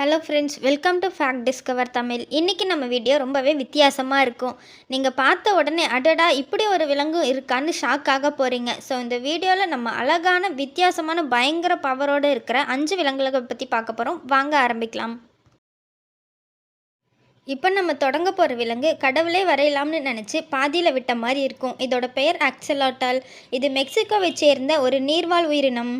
Hello friends welcome to fact discover Tamil இன்றைக்கி நம்ம video ரொம்பவே வித்தியாசமாக இருக்கும். நீங்கள் பார்த்த உடனே அடடா இப்படி ஒரு விலங்கு இருக்கான்னு ஷாக் ஆக போகிறீங்க ஸோ இந்த வீடியோவில் நம்ம அழகான வித்தியாசமான பயங்கர பவரோடு இருக்கிற அஞ்சு விலங்குகளை பற்றி பார்க்க போகிறோம் வாங்க ஆரம்பிக்கலாம். இப்போ நம்ம தொடங்க போகிற விலங்கு கடவுளே வரையலாம்னு நினச்சி பாதியில் விட்ட மாதிரி இருக்கும். இதோட பெயர் ஆக்சலாட்டால் இது மெக்சிகோவை சேர்ந்த ஒரு நீர்வாழ் உயிரினம்.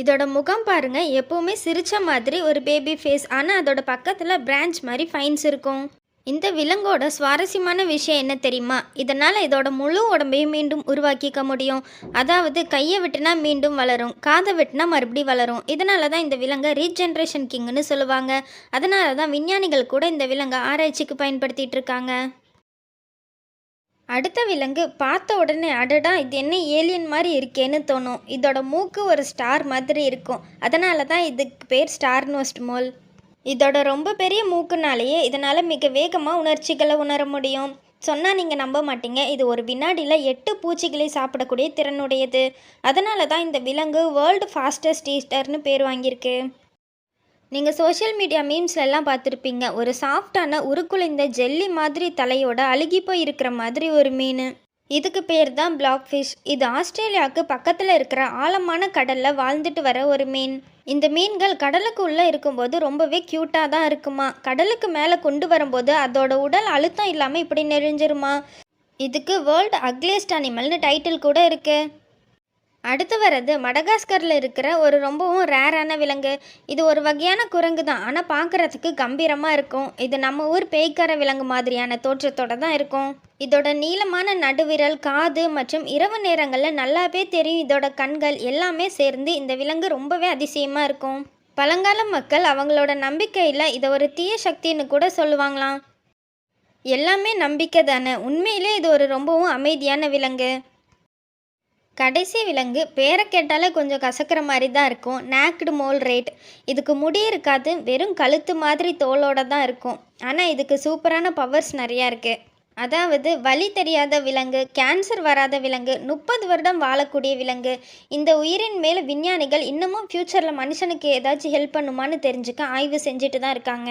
இதோட முகம் பாருங்கள் எப்போவுமே சிரித்த மாதிரி ஒரு பேபி ஃபேஸ் ஆனால் அதோட பக்கத்தில் பிரான்ச் மாதிரி ஃபைன்ஸ் இருக்கும். இந்த விலங்கோட சுவாரஸ்யமான விஷயம் என்ன தெரியுமா? இதனால் இதோட முழு உடம்பையும் மீண்டும் உருவாக்கிக்க முடியும். அதாவது கையை விட்டுனா மீண்டும் வளரும் காதை விட்டுனா மறுபடியும் வளரும். இதனால தான் இந்த விலங்கை ரீஜென்ரேஷன் கிங்னு சொல்லுவாங்க. அதனால தான் விஞ்ஞானிகள் கூட இந்த விலங்கை ஆராய்ச்சிக்கு பயன்படுத்திகிட்டு இருக்காங்க. அடுத்த விலங்கு பார்த்த உடனே அடடா இது என்ன ஏலியன் மாதிரி இருக்கேன்னு தோணும். இதோட மூக்கு ஒரு ஸ்டார் மாதிரி இருக்கும். அதனால தான் இதுக்கு பேர் ஸ்டார் நோஸ்ட் மோல் இதோட ரொம்ப பெரிய மூக்குனாலேயே இதனால் மிக வேகமாக உணர்ச்சிகளை உணர முடியும். சொன்னால் நீங்கள் நம்ப மாட்டீங்க. இது ஒரு வினாடியில் எட்டு பூச்சிகளை சாப்பிடக்கூடிய திறனுடையது. அதனால தான் இந்த விலங்கு வேர்ல்டு ஃபாஸ்டஸ்ட் ஈஸ்டர்னு பேர் வாங்கியிருக்கு. நீங்கள் சோஷியல் மீடியா மீம்ஸ்ல பார்த்துருப்பீங்க. ஒரு சாஃப்டான உருக்குலைந்த ஜெல்லி மாதிரி தலையோட அழுகி போய் இருக்கிற மாதிரி ஒரு மீன். இதுக்கு பேர் தான் பிளாக் ஃபிஷ் இது ஆஸ்திரேலியாவுக்கு பக்கத்தில் இருக்கிற ஆழமான கடலில் வாழ்ந்துட்டு வர ஒரு மீன். இந்த மீன்கள் கடலுக்கு உள்ளே இருக்கும்போது ரொம்பவே க்யூட்டாக தான் இருக்குமா? கடலுக்கு மேலே கொண்டு வரும்போது அதோட உடல் அழுத்தம் இல்லாமல் இப்படி நெறிஞ்சிருமா இதுக்கு வேர்ல்டு அக்லியஸ்ட் அனிமல்னு டைட்டில் கூட இருக்குது அடுத்து வர்றது மடகாஸ்கரில் இருக்கிற ஒரு ரொம்பவும் ரேரான விலங்கு. இது ஒரு வகையான குரங்கு தான். ஆனால் பார்க்குறதுக்கு கம்பீரமாக இருக்கும். இது நம்ம ஊர் பேய்க்கார விலங்கு மாதிரியான தோற்றத்தோட தான் இருக்கும். இதோட நீளமான நடுவிரல் காது மற்றும் இரவு நேரங்களில் நல்லாவே தெரியும். இதோட கண்கள் எல்லாமே சேர்ந்து இந்த விலங்கு ரொம்பவே அதிசயமாக இருக்கும். பழங்கால மக்கள் அவங்களோட நம்பிக்கையில் இதை ஒரு தீய சக்தின்னு கூட சொல்லுவாங்களாம். எல்லாமே நம்பிக்கை தானே. உண்மையிலே இது ஒரு ரொம்பவும் அமைதியான விலங்கு. கடைசி விலங்கு. பேரை கேட்டாலே கொஞ்சம் கசக்கிற மாதிரி தான் இருக்கும். நேக்டு மோல் ரேட் இதுக்கு முடி இருக்காது. வெறும் கழுத்து மாதிரி தோலோட தான் இருக்கும். ஆனால் இதுக்கு சூப்பரான பவர்ஸ் நிறையா இருக்குது அதாவது வலி தெரியாத விலங்கு கேன்சர் வராத விலங்கு முப்பது வருடம் வாழக்கூடிய விலங்கு. இந்த உயிரின் மேலே விஞ்ஞானிகள் இன்னமும் ஃப்யூச்சரில் மனுஷனுக்கு ஏதாச்சும் ஹெல்ப் பண்ணுமான்னு தெரிஞ்சுக்க ஆய்வு செஞ்சுட்டு தான் இருக்காங்க.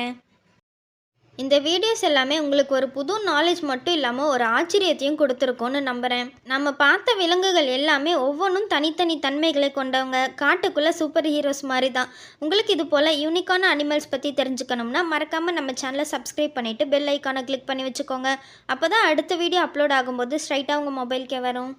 இந்த வீடியோஸ் எல்லாமே உங்களுக்கு ஒரு புது நாலேஜ் மட்டும் இல்லாமல் ஒரு ஆச்சரியத்தையும் கொடுத்துருக்கோன்னு நம்புகிறேன் நம்ம பார்த்த விலங்குகள் எல்லாமே ஒவ்வொன்றும் தனித்தனி தன்மைகளை கொண்டவங்க. காட்டுக்குள்ளே சூப்பர் ஹீரோஸ் மாதிரி தான் உங்களுக்கு இது போல் யூனிக்கான அனிமல்ஸ் பற்றி தெரிஞ்சுக்கணும்னா மறக்காமல் நம்ம சேனலை சப்ஸ்கிரைப் பண்ணிவிட்டு பெல் ஐக்கானை கிளிக் பண்ணி வச்சுக்கோங்க. அப்போ தான் அடுத்த வீடியோ அப்லோட் ஆகும்போது ஸ்ட்ரைட்டாக உங்கள் மொபைல்க்கே வரும்.